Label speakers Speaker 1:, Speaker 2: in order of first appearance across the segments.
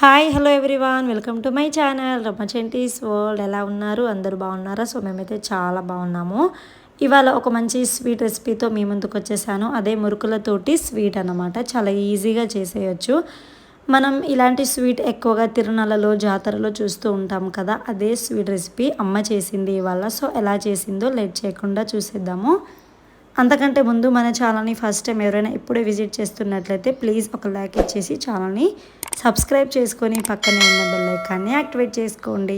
Speaker 1: hi hello everyone welcome to my channel రమచెంటీస్ world ఎలా ఉన్నారు అందరూ బాగున్నారా సో మేమైతే చాలా బాగున్నాము ఇవాళ ఒక మంచి స్వీట్ రెసిపీతో మీ ముందుకు వచ్చేసాను అదే మురుకులతోటి స్వీట్ అనమాట చాలా ఈజీగా చేసేయచ్చు మనం ఇలాంటి స్వీట్ ఎక్కువగా తిరునాళ్ళలో జాతరలో చూస్తూ ఉంటాం కదా అదే స్వీట్ రెసిపీ అమ్మ చేసింది ఇవాళ సో ఎలా చేసిందో లేట్ చేయకుండా చూసేద్దాము అంతకంటే ముందు మన ఛానల్ని ఫస్ట్ టైం ఎవరైనా ఇప్పుడే విజిట్ చేస్తున్నట్లయితే ప్లీజ్ ఒక లైక్ ఇచ్చేసి ఛానల్ని సబ్స్క్రైబ్ చేసుకొని పక్కనే ఉన్న బెల్ ఐకాన్ని యాక్టివేట్ చేసుకోండి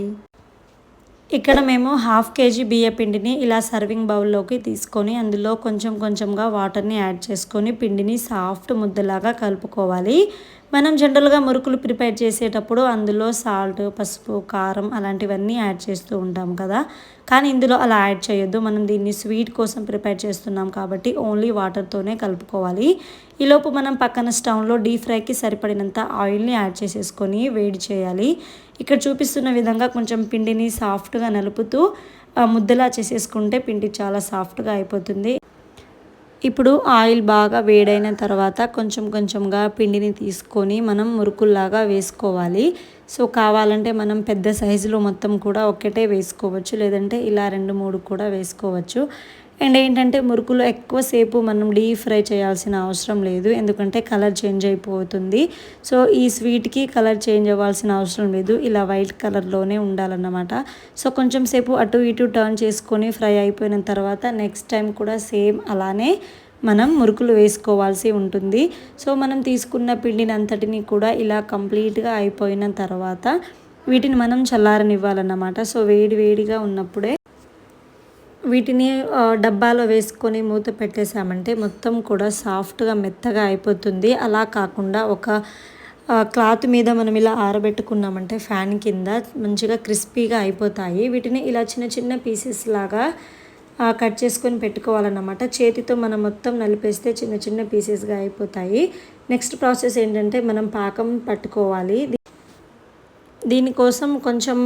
Speaker 1: ఇక్కడ మేము హాఫ్ కేజీ బియ్య పిండిని ఇలా సర్వింగ్ బౌల్లోకి తీసుకొని అందులో కొంచెం కొంచెంగా వాటర్ని యాడ్ చేసుకొని పిండిని సాఫ్ట్ ముద్దలాగా కలుపుకోవాలి మనం జనరల్గా మురుకులు ప్రిపేర్ చేసేటప్పుడు అందులో సాల్ట్ పసుపు కారం అలాంటివన్నీ యాడ్ చేస్తూ ఉంటాం కదా కానీ ఇందులో అలా యాడ్ చేయొద్దు మనం దీన్ని స్వీట్ కోసం ప్రిపేర్ చేస్తున్నాం కాబట్టి ఓన్లీ వాటర్తోనే కలుపుకోవాలి ఈలోపు మనం పక్కన స్టవ్లో డీప్ ఫ్రైకి సరిపడినంత ఆయిల్ని యాడ్ చేసేసుకొని వేడి చేయాలి ఇక్కడ చూపిస్తున్న విధంగా కొంచెం పిండిని సాఫ్ట్గా నలుపుతూ ముద్దలా చేసేసుకుంటే పిండి చాలా సాఫ్ట్గా అయిపోతుంది ఇప్పుడు ఆయిల్ బాగా వేడైన తర్వాత కొంచెం కొంచెంగా పిండిని తీసుకొని మనం మురుకుల్లాగా వేసుకోవాలి సో కావాలంటే మనం పెద్ద సైజులో మొత్తం కూడా ఒకటే వేసుకోవచ్చు లేదంటే ఇలా రెండు మూడు కూడా వేసుకోవచ్చు అండ్ ఏంటంటే మురుకులు ఎక్కువసేపు మనం డీప్ ఫ్రై చేయాల్సిన అవసరం లేదు ఎందుకంటే కలర్ చేంజ్ అయిపోతుంది సో ఈ స్వీట్కి కలర్ చేంజ్ అవ్వాల్సిన అవసరం లేదు ఇలా వైట్ కలర్లోనే ఉండాలన్నమాట సో కొంచెం సేపు అటు ఇటు టర్న్ చేసుకొని ఫ్రై అయిపోయిన తర్వాత నెక్స్ట్ టైం కూడా సేమ్ అలానే మనం మురుకులు వేసుకోవాల్సి ఉంటుంది సో మనం తీసుకున్న పిండిని అంతటిని కూడా ఇలా కంప్లీట్గా అయిపోయిన తర్వాత వీటిని మనం చల్లారనివ్వాలన్నమాట సో వేడి వేడిగా ఉన్నప్పుడే వీటిని డబ్బాలో వేసుకొని మూత పెట్టేశామంటే మొత్తం కూడా సాఫ్ట్గా మెత్తగా అయిపోతుంది అలా కాకుండా ఒక క్లాత్ మీద మనం ఇలా ఆరబెట్టుకున్నామంటే ఫ్యాన్ కింద మంచిగా క్రిస్పీగా అయిపోతాయి వీటిని ఇలా చిన్న చిన్న పీసెస్ లాగా కట్ చేసుకొని పెట్టుకోవాలన్నమాట చేతితో మనం మొత్తం నలిపేస్తే చిన్న చిన్న పీసెస్గా అయిపోతాయి నెక్స్ట్ ప్రాసెస్ ఏంటంటే మనం పాకం పట్టుకోవాలి దీనికోసం కొంచెం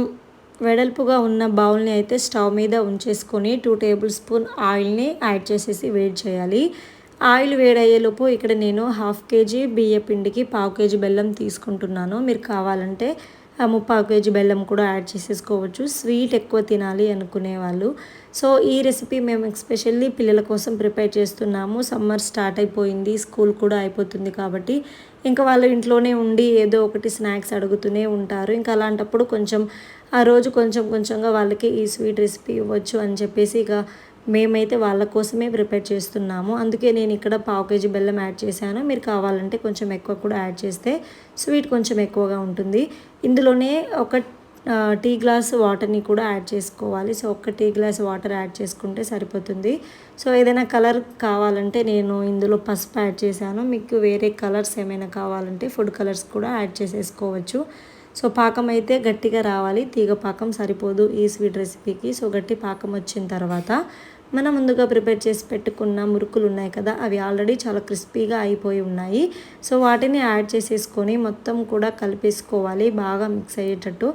Speaker 1: వెడల్పుగా ఉన్న బౌల్ని అయితే స్టవ్ మీద ఉంచేసుకొని టూ టేబుల్ స్పూన్ ఆయిల్ని యాడ్ చేసేసి వేడి చేయాలి ఆయిల్ వేడయ్యేలోపు ఇక్కడ నేను హాఫ్ కేజీ బియ్య పిండికి పావు కేజీ బెల్లం తీసుకుంటున్నాను మీరు కావాలంటే ముప్పావు కేజీ బెల్లం కూడా యాడ్ చేసేసుకోవచ్చు స్వీట్ ఎక్కువ తినాలి అనుకునే వాళ్ళు సో ఈ రెసిపీ మేము ఎక్స్పెషల్లీ పిల్లల కోసం ప్రిపేర్ చేస్తున్నాము సమ్మర్ స్టార్ట్ అయిపోయింది స్కూల్ కూడా అయిపోతుంది కాబట్టి ఇంకా వాళ్ళు ఇంట్లోనే ఉండి ఏదో ఒకటి స్నాక్స్ అడుగుతూనే ఉంటారు ఇంకా అలాంటప్పుడు కొంచెం ఆ రోజు కొంచెం కొంచెంగా వాళ్ళకి ఈ స్వీట్ రెసిపీ ఇవ్వచ్చు అని చెప్పేసి ఇక మేమైతే వాళ్ళ కోసమే ప్రిపేర్ చేస్తున్నాము అందుకే నేను ఇక్కడ పావు కేజీ బెల్లం యాడ్ చేశాను మీరు కావాలంటే కొంచెం ఎక్కువ కూడా యాడ్ చేస్తే స్వీట్ కొంచెం ఎక్కువగా ఉంటుంది ఇందులోనే ఒక టీ గ్లాస్ వాటర్ని కూడా యాడ్ చేసుకోవాలి సో ఒక టీ గ్లాస్ వాటర్ యాడ్ చేసుకుంటే సరిపోతుంది సో ఏదైనా కలర్ కావాలంటే నేను ఇందులో పసుపు యాడ్ చేశాను మీకు వేరే కలర్స్ ఏమైనా కావాలంటే ఫుడ్ కలర్స్ కూడా యాడ్ చేసేసుకోవచ్చు సో పాకం అయితే గట్టిగా రావాలి తీగ పాకం సరిపోదు ఈ స్వీట్ రెసిపీకి సో గట్టి పాకం వచ్చిన తర్వాత మనం ముందుగా ప్రిపేర్ చేసి పెట్టుకున్న మురుకులు ఉన్నాయి కదా అవి ఆల్రెడీ చాలా క్రిస్పీగా అయిపోయి ఉన్నాయి సో వాటిని యాడ్ చేసేసుకొని మొత్తం కూడా కలిపేసుకోవాలి బాగా మిక్స్ అయ్యేటట్టు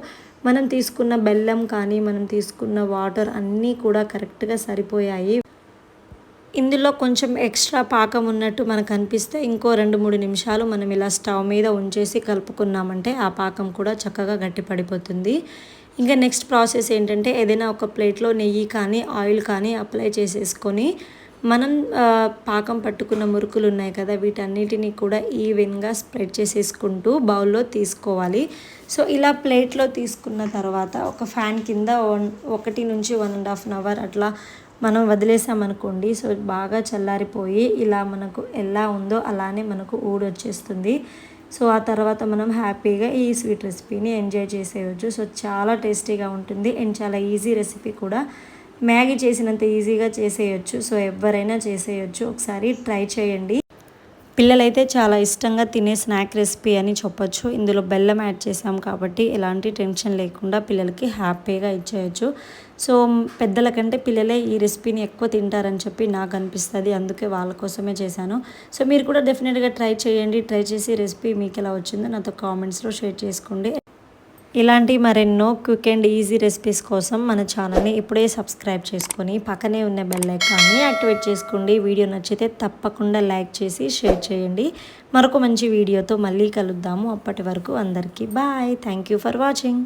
Speaker 1: మనం తీసుకున్న బెల్లం కానీ మనం తీసుకున్న వాటర్ అన్నీ కూడా కరెక్ట్గా సరిపోయాయి ఇందులో కొంచెం ఎక్స్ట్రా పాకం ఉన్నట్టు మనకు అనిపిస్తే ఇంకో రెండు మూడు నిమిషాలు మనం ఇలా స్టవ్ మీద ఉంచేసి కలుపుకున్నామంటే ఆ పాకం కూడా చక్కగా గట్టి పడిపోతుంది ఇంకా నెక్స్ట్ ప్రాసెస్ ఏంటంటే ఏదైనా ఒక ప్లేట్లో నెయ్యి కానీ ఆయిల్ కానీ అప్లై చేసేసుకొని మనం పాకం పట్టుకున్న మురుకులు ఉన్నాయి కదా వీటన్నిటిని కూడా ఈవెన్గా స్ప్రెడ్ చేసేసుకుంటూ బౌల్లో తీసుకోవాలి సో ఇలా ప్లేట్లో తీసుకున్న తర్వాత ఒక ఫ్యాన్ కింద ఒకటి నుంచి one and half an hour అట్లా మనం వదిలేసామనుకోండి సో బాగా చల్లారిపోయి ఇలా మనకు ఎలా ఉందో అలానే మనకు ఊడొచ్చేస్తుంది సో ఆ తర్వాత మనం హ్యాపీగా ఈ స్వీట్ రెసిపీని ఎంజాయ్ చేసేయచ్చు సో చాలా టేస్టీగా ఉంటుంది అండ్ చాలా ఈజీ రెసిపీ కూడా మ్యాగీ చేసినంత ఈజీగా చేసేయచ్చు సో ఎవరైనా చేసేయచ్చు ఒకసారి ట్రై చేయండి పిల్లలైతే చాలా ఇష్టంగా తినే స్నాక్ రెసిపీ అని చెప్పొచ్చు ఇందులో బెల్లం యాడ్ చేసాం కాబట్టి ఎలాంటి టెన్షన్ లేకుండా పిల్లలకి హ్యాపీగా ఇచ్చేయచ్చు సో పెద్దల కంటే పిల్లలే ఈ రెసిపీని ఎక్కువ తింటారని చెప్పి నాకు అనిపిస్తుంది అందుకే వాళ్ళ కోసమే చేశాను సో మీరు కూడా డెఫినెట్గా ట్రై చేయండి ట్రై చేసి రెసిపీ మీకు ఎలా వచ్చిందో నాతో కామెంట్స్లో షేర్ చేసుకోండి ఇలాంటి మరెన్నో క్విక్ అండ్ ఈజీ రెసిపీస్ కోసం మన ఛానల్ని ఇప్పుడే సబ్స్క్రైబ్ చేసుకొని పక్కనే ఉన్న బెల్ ఐకాన్ని యాక్టివేట్ చేసుకోండి వీడియో నచ్చితే తప్పకుండా లైక్ చేసి షేర్ చేయండి మరొక మంచి వీడియోతో మళ్ళీ కలుద్దాము అప్పటి వరకు అందరికీ బాయ్ థ్యాంక్ ఫర్ వాచింగ్